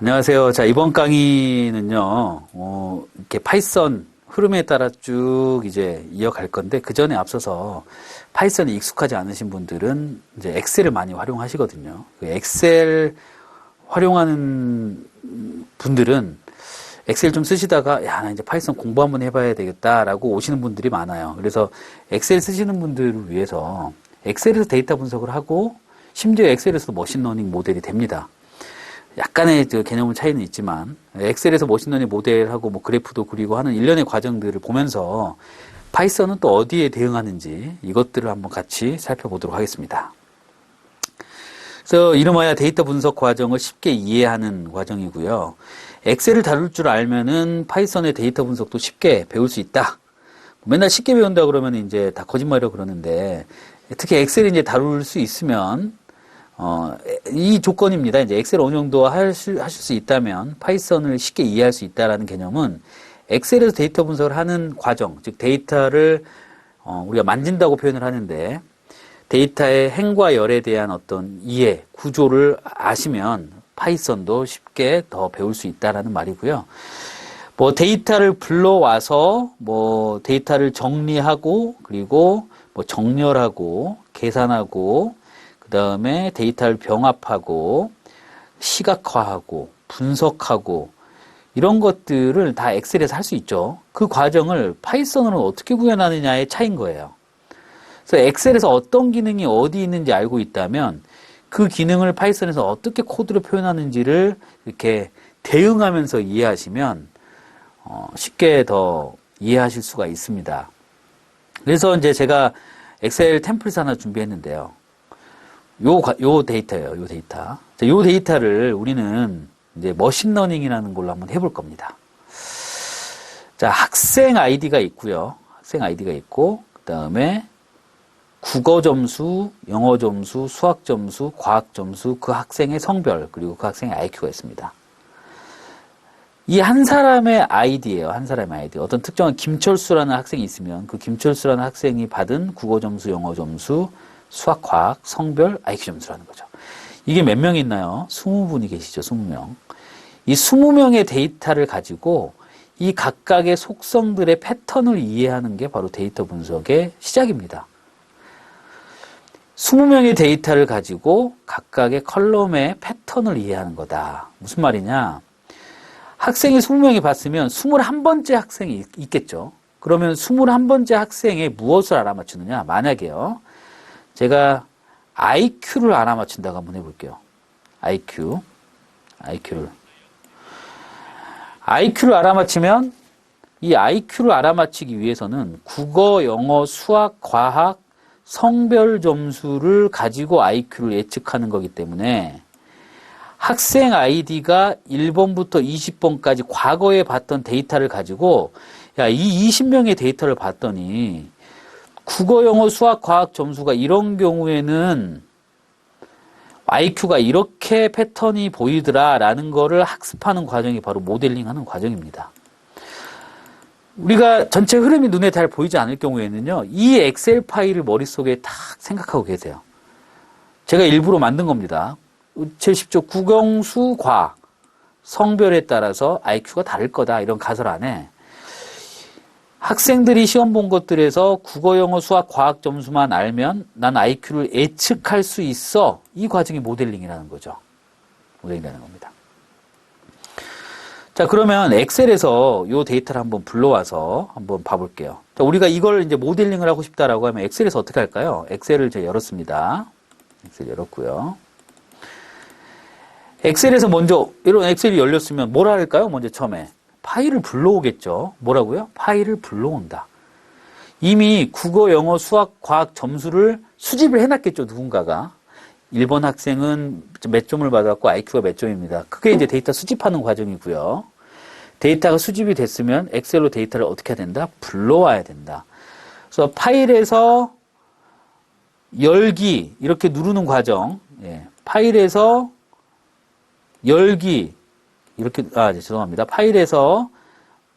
안녕하세요. 자, 이번 강의는요, 어, 이렇게 파이썬 흐름에 따라 쭉 이제 이어갈 건데, 그 전에 앞서서 파이썬이 익숙하지 않으신 분들은 이제 엑셀을 많이 활용하시거든요. 그 엑셀 활용하는 분들은 엑셀 좀 쓰시다가, 야, 나 이제 파이썬 공부 한번 해봐야 되겠다라고 오시는 분들이 많아요. 그래서 엑셀 쓰시는 분들을 위해서 엑셀에서 데이터 분석을 하고, 심지어 엑셀에서도 머신러닝 모델이 됩니다. 약간의 그 개념은 차이는 있지만 엑셀에서 머신러닝 모델하고 뭐 그래프도 그리고 하는 일련의 과정들을 보면서 파이썬은 또 어디에 대응하는지 이것들을 한번 같이 살펴보도록 하겠습니다. 그래서 이름하여 데이터 분석 과정을 쉽게 이해하는 과정이고요. 엑셀을 다룰 줄 알면은 파이썬의 데이터 분석도 쉽게 배울 수 있다. 맨날 쉽게 배운다 그러면 이제 다 거짓말이라고 그러는데 특히 엑셀을 이제 다룰 수 있으면 어, 이 조건입니다. 이제 엑셀 정도 하실, 하실 수 있다면 파이썬을 쉽게 이해할 수 있다라는 개념은 엑셀에서 데이터 분석을 하는 과정, 즉 데이터를 어, 우리가 만진다고 표현을 하는데 데이터의 행과 열에 대한 어떤 이해, 구조를 아시면 파이썬도 쉽게 더 배울 수 있다라는 말이고요. 뭐 데이터를 불러와서 뭐 데이터를 정리하고 그리고 뭐 정렬하고 계산하고 그 다음에 데이터를 병합하고 시각화하고 분석하고 이런 것들을 다 엑셀에서 할 수 있죠. 그 과정을 파이썬으로 어떻게 구현하느냐의 차이인 거예요. 그래서 엑셀에서 어떤 기능이 어디 있는지 알고 있다면 그 기능을 파이썬에서 어떻게 코드로 표현하는지를 이렇게 대응하면서 이해하시면 어, 쉽게 더 이해하실 수가 있습니다. 그래서 이제 제가 엑셀 템플릿 하나 준비했는데요. 요, 요 데이터예요, 요 데이터. 요 데이터를 우리는 이제 머신러닝이라는 걸로 한번 해볼 겁니다. 자, 학생 아이디가 있고요. 학생 아이디가 있고, 그 다음에 국어 점수, 영어 점수, 수학 점수, 과학 점수, 그 학생의 성별, 그리고 그 학생의 IQ가 있습니다. 이 한 사람의 아이디예요. 한 사람의 아이디. 어떤 특정한 김철수라는 학생이 있으면 그 김철수라는 학생이 받은 국어 점수, 영어 점수, 수학, 과학, 성별, IQ 점수라는 거죠. 이게 몇명 있나요? 20분이 계시죠, 20명. 이 20명의 데이터를 가지고 이 각각의 속성들의 패턴을 이해하는 게 바로 데이터 분석의 시작입니다. 20명의 데이터를 가지고 각각의 컬럼의 패턴을 이해하는 거다. 무슨 말이냐? 학생이 20명이 봤으면 21번째 학생이 있겠죠. 그러면 21번째 학생의 무엇을 알아맞추느냐? 만약에요. 제가 IQ를 알아맞힌다고 한번 해볼게요. IQ. IQ를. IQ를 알아맞히면 이 IQ를 알아맞히기 위해서는 국어, 영어, 수학, 과학, 성별 점수를 가지고 IQ를 예측하는 거기 때문에 학생 아이디가 1번부터 20번까지 과거에 봤던 데이터를 가지고 야, 이 20명의 데이터를 봤더니 국어, 영어, 수학, 과학 점수가 이런 경우에는 IQ가 이렇게 패턴이 보이더라라는 거를 학습하는 과정이 바로 모델링 하는 과정입니다. 우리가 전체 흐름이 눈에 잘 보이지 않을 경우에는요, 이 엑셀 파일을 머릿속에 딱 생각하고 계세요. 제가 일부러 만든 겁니다. 제일 쉽죠. 국영수, 과, 성별에 따라서 IQ가 다를 거다. 이런 가설 안에 학생들이 시험 본 것들에서 국어, 영어, 수학, 과학 점수만 알면 난 IQ를 예측할 수 있어. 이 과정이 모델링이라는 거죠. 모델링이라는 겁니다. 자, 그러면 엑셀에서 이 데이터를 한번 불러와서 한번 봐볼게요. 자, 우리가 이걸 이제 모델링을 하고 싶다라고 하면 엑셀에서 어떻게 할까요? 엑셀을 제가 열었습니다. 엑셀 열었고요. 엑셀에서 먼저 이런 엑셀이 열렸으면 뭐라 할까요? 먼저 처음에 파일을 불러오겠죠. 뭐라고요? 파일을 불러온다. 이미 국어, 영어, 수학, 과학 점수를 수집을 해놨겠죠. 누군가가. 1번 학생은 몇 점을 받았고 IQ가 몇 점입니다. 그게 이제 데이터 수집하는 과정이고요. 데이터가 수집이 됐으면 엑셀로 데이터를 어떻게 해야 된다? 불러와야 된다. 그래서 파일에서 열기 이렇게 누르는 과정. 예. 파일에서 열기 이렇게 아 네, 죄송합니다. 파일에서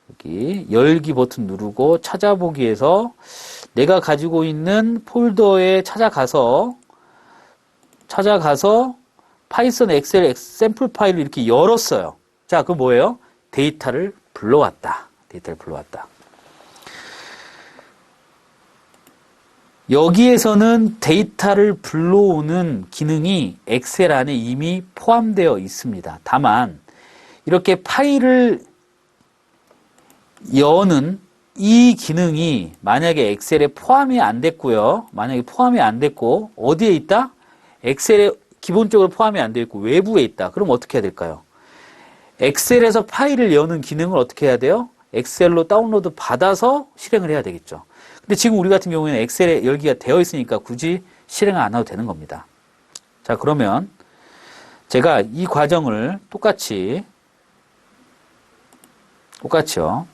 여기 열기 버튼 누르고 찾아보기에서 내가 가지고 있는 폴더에 찾아가서 찾아가서 파이썬 엑셀 엑- 샘플 파일을 이렇게 열었어요. 자, 그 뭐예요? 데이터를 불러왔다. 데이터를 불러왔다. 여기에서는 데이터를 불러오는 기능이 엑셀 안에 이미 포함되어 있습니다. 다만 이렇게 파일을 여는 이 기능이 만약에 엑셀에 포함이 안 됐고요. 만약에 포함이 안 됐고 어디에 있다? 엑셀에 기본적으로 포함이 안 되어 있고 외부에 있다. 그럼 어떻게 해야 될까요? 엑셀에서 파일을 여는 기능을 어떻게 해야 돼요? 엑셀로 다운로드 받아서 실행을 해야 되겠죠. 근데 지금 우리 같은 경우에는 엑셀에 열기가 되어 있으니까 굳이 실행을 안 해도 되는 겁니다. 자, 그러면 제가 이 과정을 똑같이 똑같이요.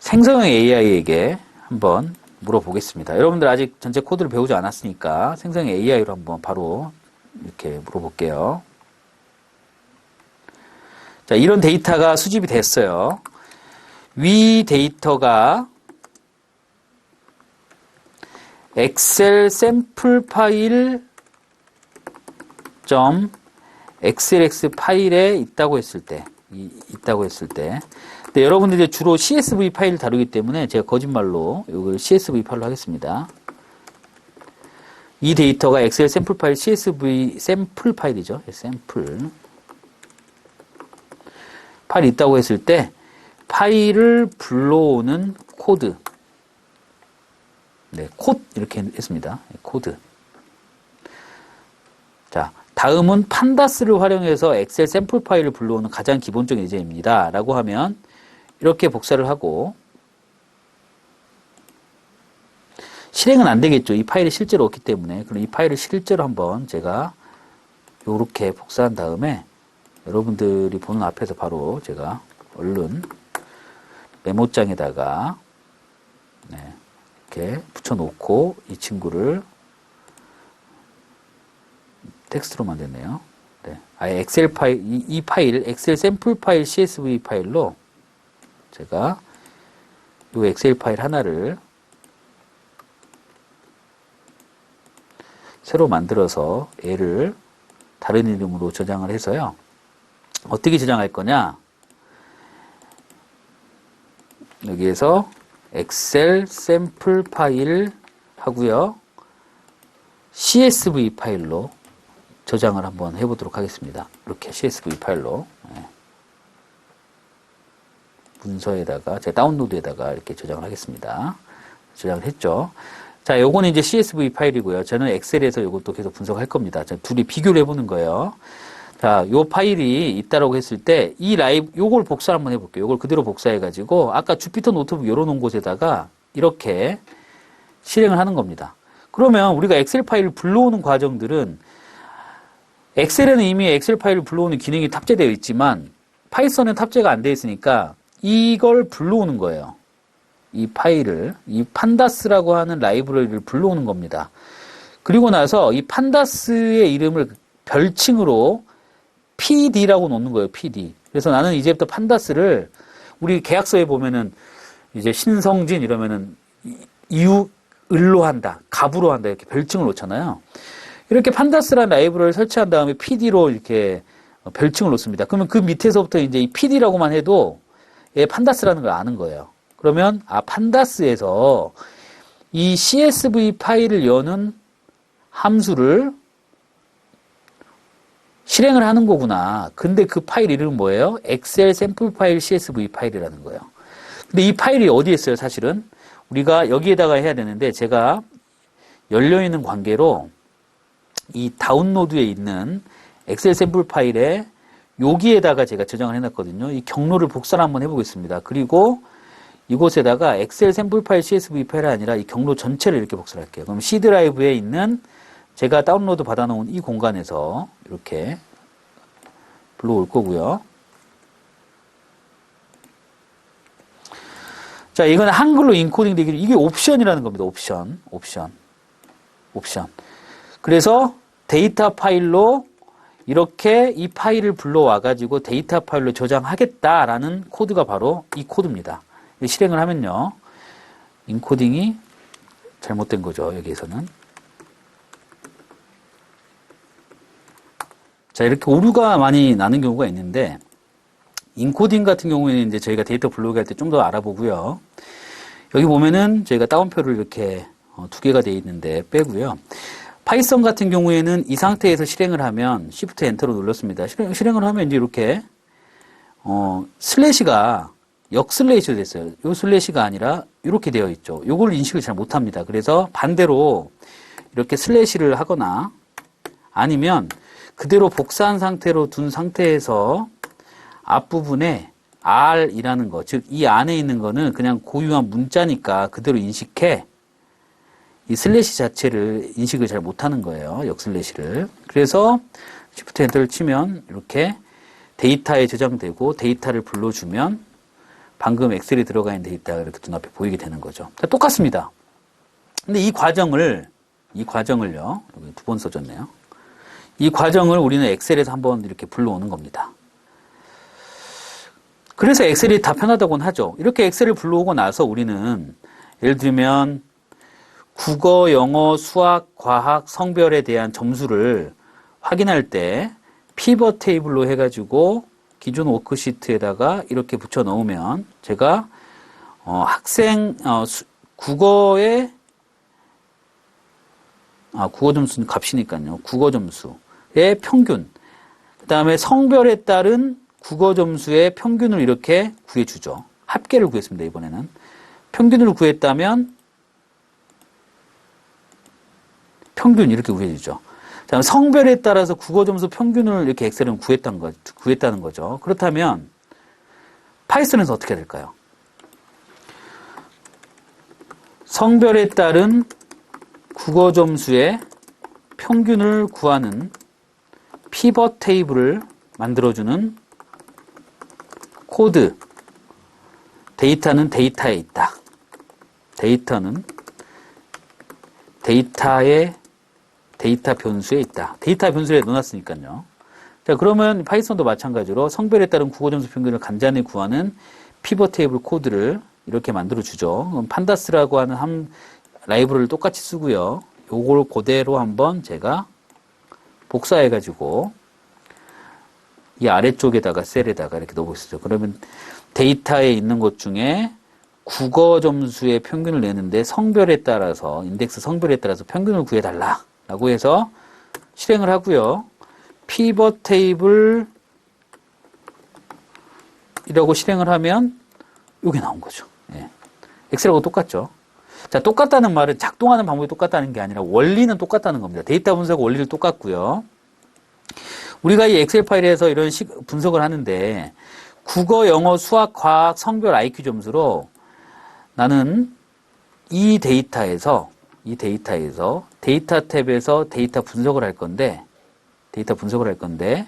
생성형 AI에게 한번 물어보겠습니다. 여러분들 아직 전체 코드를 배우지 않았으니까 생성형 AI로 한번 바로 이렇게 물어볼게요. 자, 이런 데이터가 수집이 됐어요. 위 데이터가 엑셀 샘플 파일 점 xlx 파일에 있다고 했을 때, 이- 있다고 했을 때. 근데 여러분들이 주로 CSV 파일을 다루기 때문에 제가 거짓말로 이걸 CSV 파일로 하겠습니다. 이 데이터가 엑셀 샘플 파일 CSV 샘플 파일이죠. 예, 샘플. 파일이 있다고 했을 때 파일을 불러오는 코드. 네, 콧 이렇게 했습니다. 예, 코드. 자, 다음은 판다스를 활용해서 엑셀 샘플 파일을 불러오는 가장 기본적인 예제입니다. 라고 하면 이렇게 복사를 하고 실행은 안 되겠죠. 이 파일이 실제로 없기 때문에. 그럼 이 파일을 실제로 한번 제가 이렇게 복사한 다음에 여러분들이 보는 앞에서 바로 제가 얼른 메모장에다가 네, 이렇게 붙여놓고 이 친구를 텍스트로 만들네요. 네. 아예 엑셀 파일, 이, 이 파일, 엑셀 샘플 파일 CSV 파일로 제가 이 엑셀 파일 하나를 새로 만들어서 얘를 다른 이름으로 저장을 해서요. 어떻게 저장할 거냐? 여기에서 엑셀 샘플 파일 하고요. CSV 파일로 저장을 한번 해보도록 하겠습니다. 이렇게 CSV 파일로 예. 문서에다가 제 다운로드에다가 이렇게 저장을 하겠습니다. 저장을 했죠. 자, 요거는 이제 CSV 파일이고요. 저는 엑셀에서 요것도 계속 분석할 겁니다. 자, 둘이 비교를 해보는 거예요. 자, 요 파일이 있다라고 했을 때 이 라이브 요걸 복사 한번 해볼게요. 요걸 그대로 복사해 가지고 아까 주피터 노트북 열어놓은 곳에다가 이렇게 실행을 하는 겁니다. 그러면 우리가 엑셀 파일을 불러오는 과정들은 엑셀에는 이미 엑셀 파일을 불러오는 기능이 탑재되어 있지만 파이썬은 탑재가 안 되어 있으니까 이걸 불러오는 거예요. 이 파일을 이 판다스라고 하는 라이브러리를 불러오는 겁니다. 그리고 나서 이 판다스의 이름을 별칭으로 PD라고 놓는 거예요. PD. 그래서 나는 이제부터 판다스를 우리 계약서에 보면은 이제 신성진 이러면은 이유 을로 한다, 갑으로 한다 이렇게 별칭을 놓잖아요. 이렇게 판다스라는 라이브러리를 설치한 다음에 PD로 이렇게 별칭을 놓습니다. 그러면 그 밑에서부터 이제 이 PD라고만 해도 얘 판다스라는 걸 아는 거예요. 그러면 아 판다스에서 이 CSV 파일을 여는 함수를 실행을 하는 거구나. 근데 그 파일 이름은 뭐예요? 엑셀 샘플 파일 CSV 파일이라는 거예요. 근데 이 파일이 어디에 있어요, 사실은? 우리가 여기에다가 해야 되는데 제가 열려 있는 관계로 이 다운로드에 있는 엑셀 샘플 파일에 여기에다가 제가 저장을 해놨거든요. 이 경로를 복사를 한번 해보겠습니다. 그리고 이곳에다가 엑셀 샘플 파일 CSV 파일이 아니라 이 경로 전체를 이렇게 복사를 할게요. 그럼 C 드라이브에 있는 제가 다운로드 받아놓은 이 공간에서 이렇게 불러올 거고요. 자, 이건 한글로 인코딩 되기를 이게 옵션이라는 겁니다. 옵션, 옵션, 옵션. 그래서 데이터 파일로 이렇게 이 파일을 불러와 가지고 데이터 파일로 저장하겠다라는 코드가 바로 이 코드입니다. 실행을 하면요. 인코딩이 잘못된 거죠. 여기에서는. 자, 이렇게 오류가 많이 나는 경우가 있는데 인코딩 같은 경우에는 이제 저희가 데이터 블로그 할 때 좀 더 알아보고요. 여기 보면은 저희가 다운표를 이렇게 어, 두 개가 되어 있는데 빼고요. 파이썬 같은 경우에는 이 상태에서 실행을 하면 Shift 엔터로 눌렀습니다. 실행, 실행 을 하면 이제 이렇게 어, 슬래시가 역 슬래시로 됐어요. 요 슬래시가 아니라 이렇게 되어 있죠. 요걸 인식을 잘 못합니다. 그래서 반대로 이렇게 슬래시를 하거나 아니면 그대로 복사한 상태로 둔 상태에서 앞부분에 R이라는 거, 즉 이 안에 있는 거는 그냥 고유한 문자니까 그대로 인식해 이 슬래시 자체를 인식을 잘 못하는 거예요. 역 슬래시를. 그래서 Shift 엔터를 치면 이렇게 데이터에 저장되고 데이터를 불러주면 방금 엑셀에 들어가 있는 데이터가 이렇게 눈앞에 보이게 되는 거죠. 자, 똑같습니다. 근데 이 과정을 이 과정을요. 여기 두 번 써줬네요. 이 과정을 우리는 엑셀에서 한번 이렇게 불러오는 겁니다. 그래서 엑셀이 다 편하다고는 하죠. 이렇게 엑셀을 불러오고 나서 우리는 예를 들면 국어, 영어, 수학, 과학, 성별에 대한 점수를 확인할 때 피벗 테이블로 해가지고 기존 워크시트에다가 이렇게 붙여 넣으면 제가 어, 학생 어, 수, 국어의 아 국어 점수는 값이니까요. 국어 점수의 평균. 그 다음에 성별에 따른 국어 점수의 평균을 이렇게 구해주죠. 합계를 구했습니다. 이번에는 평균을 구했다면 평균 이렇게 구해주죠. 자, 성별에 따라서 국어 점수 평균을 이렇게 엑셀은 구했다는, 거, 구했다는 거죠. 그렇다면 파이썬에서 어떻게 될까요? 성별에 따른 국어 점수의 평균을 구하는 피벗 테이블을 만들어주는 코드. 데이터는 데이터에 있다. 데이터는 데이터의 데이터 변수에 있다. 데이터 변수에 넣어놨으니까요. 자, 그러면 파이썬도 마찬가지로 성별에 따른 국어 점수 평균을 간단히 구하는 피벗 테이블 코드를 이렇게 만들어 주죠. 그럼 판다스라고 하는 한 라이브러리를 똑같이 쓰고요. 요걸 그대로 한번 제가 복사해 가지고 이 아래쪽에다가 셀에다가 이렇게 넣어보시죠. 그러면 데이터에 있는 것 중에 국어 점수의 평균을 내는데 성별에 따라서 인덱스 성별에 따라서 평균을 구해달라 라고 해서 실행을 하고요. 피벗 테이블 이라고 실행을 하면 이게 나온 거죠. 예. 엑셀하고 똑같죠. 자, 똑같다는 말은 작동하는 방법이 똑같다는 게 아니라 원리는 똑같다는 겁니다. 데이터 분석 원리를 똑같고요. 우리가 이 엑셀 파일에서 이런 식 분석을 하는데 국어, 영어, 수학, 과학, 성별 IQ 점수로 나는 이 데이터에서 이 데이터에서 데이터 탭에서 데이터 분석을 할 건데 데이터 분석을 할 건데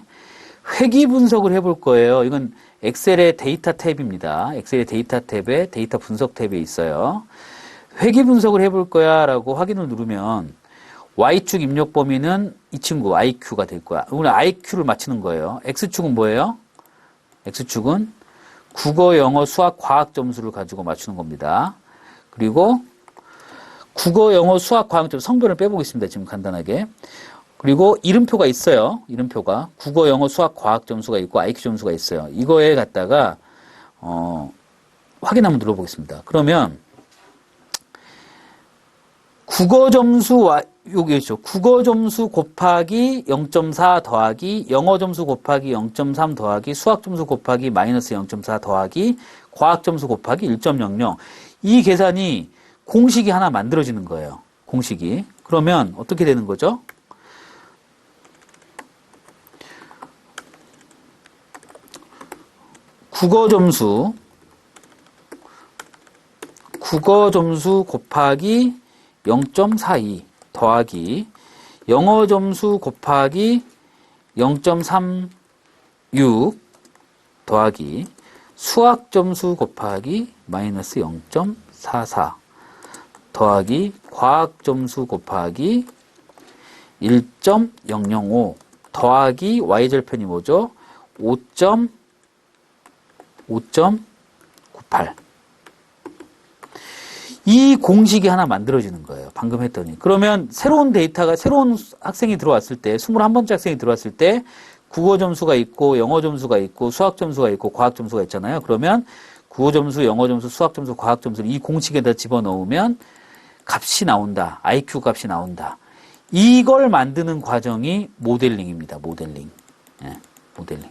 회귀 분석을 해볼 거예요. 이건 엑셀의 데이터 탭입니다. 엑셀의 데이터 탭에 데이터 분석 탭에 있어요. 회귀 분석을 해볼 거야 라고 확인을 누르면 Y축 입력 범위는 이 친구 IQ가 될 거야. 오늘 IQ를 맞추는 거예요. X축은 뭐예요? X축은 국어, 영어, 수학, 과학 점수를 가지고 맞추는 겁니다. 그리고 국어, 영어, 수학, 과학 점수 성별을 빼보겠습니다. 지금 간단하게. 그리고 이름표가 있어요. 이름표가 국어, 영어, 수학, 과학 점수가 있고 IQ 점수가 있어요. 이거에 갖다가 어, 확인 한번 눌러보겠습니다. 그러면 국어 점수와 여기 있죠. 국어 점수 곱하기 0.4 더하기 영어 점수 곱하기 0.3 더하기 수학 점수 곱하기 마이너스 0.4 더하기 과학 점수 곱하기 1.00. 이 계산이 공식이 하나 만들어지는 거예요. 공식이. 그러면 어떻게 되는 거죠? 국어 점수 국어 점수 곱하기 0.42 더하기 영어 점수 곱하기 0.36 더하기 수학 점수 곱하기 마이너스 0.44 더하기 과학 점수 곱하기 1.005 더하기 y절편이 뭐죠? 5.5.98 이 공식이 하나 만들어지는 거예요. 방금 했더니. 그러면 새로운 데이터가, 새로운 학생이 들어왔을 때, 21번째 학생이 들어왔을 때, 국어 점수가 있고 영어 점수가 있고 수학 점수가 있고 과학 점수가 있잖아요. 그러면 국어 점수, 영어 점수, 수학 점수, 과학 점수를 이 공식에다 집어넣으면 값이 나온다. IQ 값이 나온다. 이걸 만드는 과정이 모델링입니다. 모델링. 예, 모델링.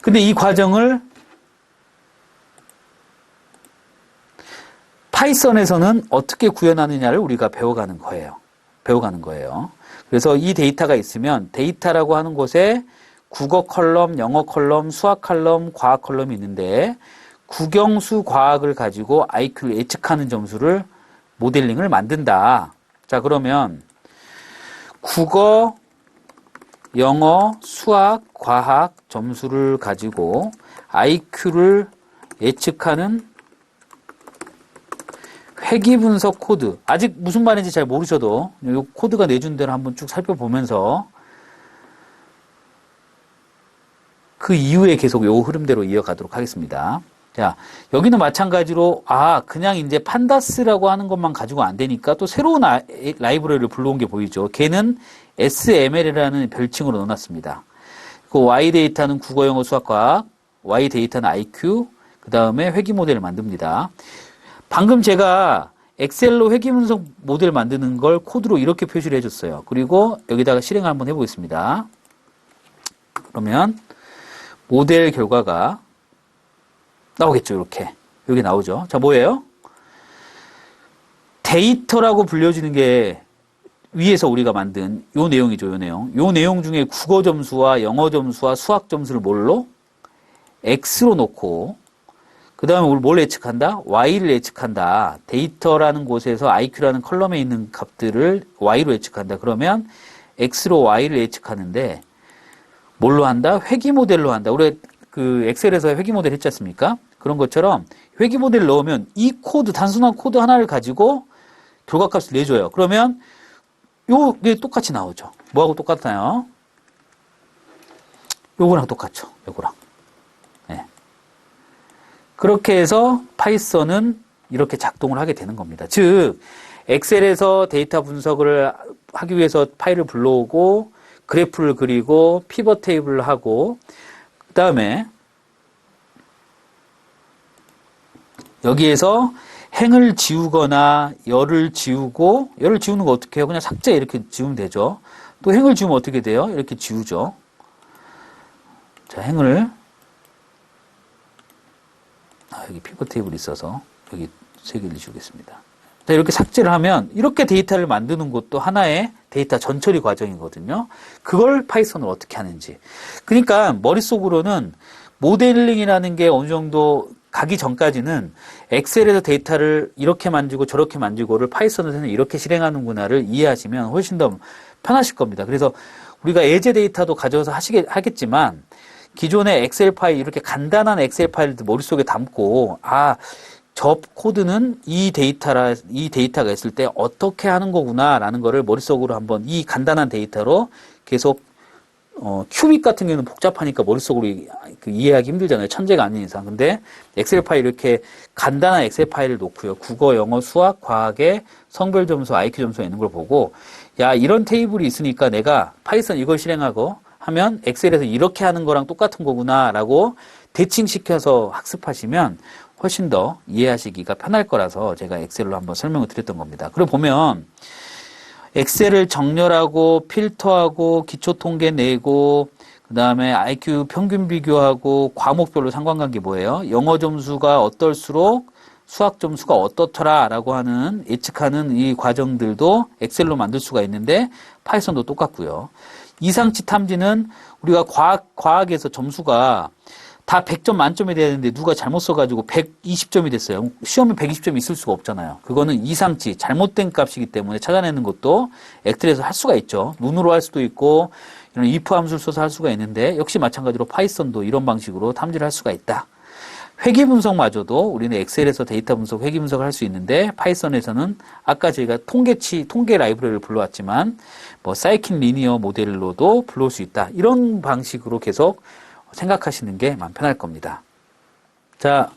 근데 이 과정을 파이썬에서는 어떻게 구현하느냐를 우리가 배워가는 거예요. 배워가는 거예요. 그래서 이 데이터가 있으면 데이터라고 하는 곳에 국어 컬럼, 영어 컬럼, 수학 컬럼, 과학 컬럼이 있는데 국영수 과학을 가지고 IQ를 예측하는 점수를 모델링을 만든다. 자, 그러면 국어, 영어, 수학, 과학 점수를 가지고 IQ를 예측하는 회귀 분석 코드. 아직 무슨 말인지 잘 모르셔도 이 코드가 내준 대로 한번 쭉 살펴보면서 그 이후에 계속 요 흐름대로 이어가도록 하겠습니다. 자, 여기는 마찬가지로, 아, 그냥 이제 판다스라고 하는 것만 가지고 안 되니까 또 새로운 아, 라이브러리를 불러온 게 보이죠. 걔는 SML이라는 별칭으로 넣어놨습니다. 그 Y 데이터는 국어, 영어, 수학과학, Y 데이터는 IQ, 그 다음에 회귀 모델을 만듭니다. 방금 제가 엑셀로 회귀 분석 모델 만드는 걸 코드로 이렇게 표시를 해줬어요. 그리고 여기다가 실행을 한번 해보겠습니다. 그러면 모델 결과가 나오겠죠. 이렇게. 여기 나오죠. 자, 뭐예요? 데이터라고 불려지는 게 위에서 우리가 만든 요 내용이죠. 요 내용. 요 내용 중에 국어 점수와 영어 점수와 수학 점수를 뭘로? X로 놓고 그 다음에 우리 뭘 예측한다? Y를 예측한다. 데이터라는 곳에서 IQ라는 컬럼에 있는 값들을 Y로 예측한다. 그러면 X로 Y를 예측하는데 뭘로 한다? 회귀 모델로 한다. 우리 그 엑셀에서 회귀 모델 했지 않습니까? 그런 것처럼 회귀 모델을 넣으면 이 코드, 단순한 코드 하나를 가지고 결과값을 내줘요. 그러면 요게 똑같이 나오죠. 뭐하고 똑같나요? 요거랑 똑같죠. 요거랑. 네. 그렇게 해서 파이썬은 이렇게 작동을 하게 되는 겁니다. 즉, 엑셀에서 데이터 분석을 하기 위해서 파일을 불러오고 그래프를 그리고 피벗 테이블을 하고 그 다음에 여기에서 행을 지우거나 열을 지우고 열을 지우는 거 어떻게 해요? 그냥 삭제 이렇게 지우면 되죠. 또 행을 지우면 어떻게 돼요? 이렇게 지우죠. 자, 행을 아, 여기 피벗 테이블이 있어서 여기 세 개를 지우겠습니다. 자, 이렇게 삭제를 하면 이렇게 데이터를 만드는 것도 하나의 데이터 전처리 과정이거든요. 그걸 파이썬을 어떻게 하는지. 그러니까 머릿속으로는 모델링이라는 게 어느 정도 가기 전까지는 엑셀에서 데이터를 이렇게 만지고 저렇게 만지고를 파이썬에서는 이렇게 실행하는구나를 이해하시면 훨씬 더 편하실 겁니다. 그래서 우리가 예제 데이터도 가져와서 하시게, 하겠지만 기존의 엑셀 파일, 이렇게 간단한 엑셀 파일도 머릿속에 담고, 아, 저 코드는 이 데이터라, 이 데이터가 있을 때 어떻게 하는 거구나라는 거를 머릿속으로 한번 이 간단한 데이터로 계속 어, 큐빅 같은 경우는 복잡하니까 머릿속으로 그 이해하기 힘들잖아요. 천재가 아닌 이상. 근데 엑셀 파일 이렇게 간단한 엑셀 파일을 놓고요. 국어, 영어, 수학, 과학의 성별 점수, IQ 점수가 있는 걸 보고 야, 이런 테이블이 있으니까 내가 파이썬 이걸 실행하고 하면 엑셀에서 이렇게 하는 거랑 똑같은 거구나라고 대칭시켜서 학습하시면 훨씬 더 이해하시기가 편할 거라서 제가 엑셀로 한번 설명을 드렸던 겁니다. 그리고 보면 엑셀을 정렬하고 필터하고 기초 통계 내고 그다음에 IQ 평균 비교하고 과목별로 상관관계 뭐예요? 영어 점수가 어떨수록 수학 점수가 어떻더라라고 하는 예측하는 이 과정들도 엑셀로 만들 수가 있는데 파이썬도 똑같고요. 이상치 탐지는 우리가 과학 과학에서 점수가 다 100점 만점이 돼야 되는데 누가 잘못 써가지고 120점이 됐어요. 시험에 120점이 있을 수가 없잖아요. 그거는 이상치, 잘못된 값이기 때문에 찾아내는 것도 엑셀에서 할 수가 있죠. 눈으로 할 수도 있고, 이런 if 함수를 써서 할 수가 있는데, 역시 마찬가지로 파이썬도 이런 방식으로 탐지를 할 수가 있다. 회귀 분석마저도 우리는 엑셀에서 데이터 분석, 회귀 분석을 할 수 있는데, 파이썬에서는 아까 저희가 통계치, 통계 라이브러리를 불러왔지만, 뭐, 사이킨 리니어 모델로도 불러올 수 있다. 이런 방식으로 계속 생각하시는 게 마음 편할 겁니다. 자,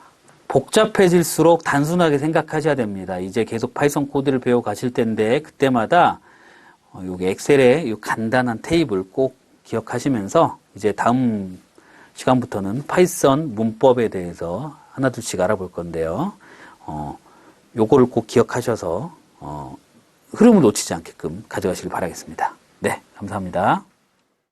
복잡해질수록 단순하게 생각하셔야 됩니다. 이제 계속 파이썬 코드를 배워 가실 텐데 그때마다 여기 엑셀의 이 간단한 테이블 꼭 기억하시면서 이제 다음 시간부터는 파이썬 문법에 대해서 하나둘씩 알아볼 건데요. 어, 요거를 꼭 기억하셔서 어, 흐름을 놓치지 않게끔 가져가시길 바라겠습니다. 네, 감사합니다.